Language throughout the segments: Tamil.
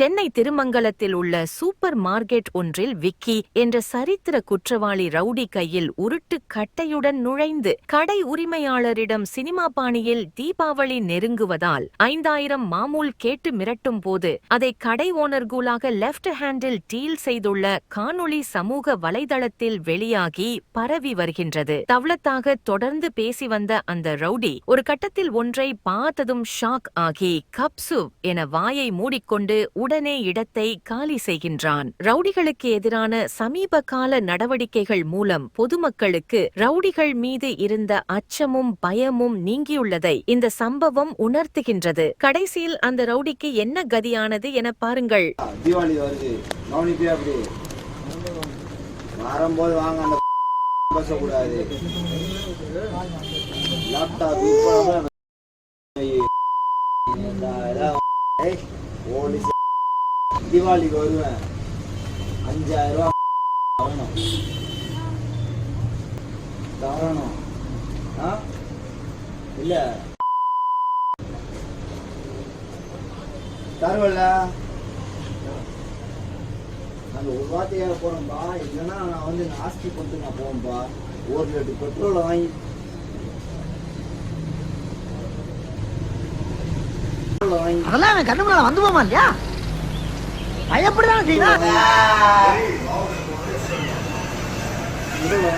சென்னை திருமங்கலத்தில் உள்ள சூப்பர் மார்க்கெட் ஒன்றில் விக்கி என்ற சரித்திர குற்றவாளி ரவுடி கையில் உருட்டு கட்டையுடன் நுழைந்து கடை உரிமையாளரிடம் சினிமா பாணியில் தீபாவளி நெருங்குவதால் ஐந்தாயிரம் மாமூல் கேட்டு மிரட்டும் போது அதை கடை ஓனர்களாக லெஃப்ட் ஹேண்டில் டீல் செய்துள்ள காணொளி சமூக வலைதளத்தில் வெளியாகி பரவி வருகின்றது. தவளத்தாக தொடர்ந்து பேசி வந்த அந்த ரவுடி ஒரு கட்டத்தில் ஒன்றை பார்த்ததும் ஷாக் ஆகி கப்சு என வாயை மூடிக்கொண்டு உடனே இடத்தை காலி செய்கின்றான். ரவுடிகளுக்கு எதிரான சமீப கால நடவடிக்கைகள் மூலம் பொதுமக்களுக்கு ரவுடிகள் மீது இருந்த அச்சமும் பயமும் நீங்கியுள்ளதை இந்த சம்பவம் உணர்த்துகின்றது. கடைசியில் அந்த ரவுடிக்கு என்ன கதியானது என பாருங்கள். தீபாவளி வருது. வரும்போது வாங்க அந்த பேசக்கூடாது லேப்டாப் போலீஸ் தீபாவளிக்கு வருவேன். அஞ்சாயிரம் ரூபா தரணும். தரணும். ஆ? இல்ல. தருவல்ல? அந்த ஒரு வார்த்தையாக போகிறேன்ப்பா இல்லைன்னா நான் வந்து நாஸ்தி பண்ணிட்டு நான் போவேன்ப்பா ஒரு லிட்டர் பெட்ரோலை வாங்கி வாங்கி அதெல்லாம் கண்ணு மேல வந்து போமா இல்லையா? பயப்படுதான் செய்வான். பெட்ரோலை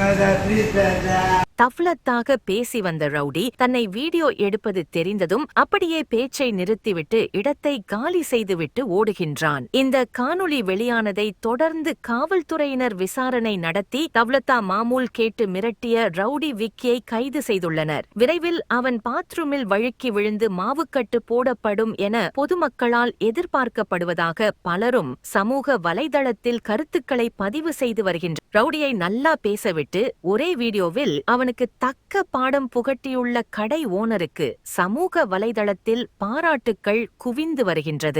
வாங்கி தவ்லத்தாக பேசி வந்த ரவுடி தன்னை வீடியோ எடுப்பது தெரிந்ததும் அப்படியே பேச்சை நிறுத்திவிட்டு இடத்தை காலி செய்துவிட்டு ஓடுகின்றான். இந்த காணொளி வெளியானதை தொடர்ந்து காவல்துறையினர் விசாரணை நடத்தி தவ்லத்தா மாமூல் கேட்டு மிரட்டிய ரவுடி விக்கியை கைது செய்துள்ளனர். விரைவில் அவன் பாத்ரூமில் வழுக்கி விழுந்து மாவுக்கட்டு போடப்படும் என பொதுமக்களால் எதிர்பார்க்கப்படுவதாக பலரும் சமூக வலைதளத்தில் கருத்துக்களை பதிவு செய்து வருகின்றனர் ரவுடியை நல்லா பேசவிட்டு ஒரே வீடியோவில் அவன் அவனுக்கு தக்க பாடம் புகட்டியுள்ள கடை ஓனருக்கு சமூக வலைதளத்தில் பாராட்டுக்கள் குவிந்து வருகின்றது.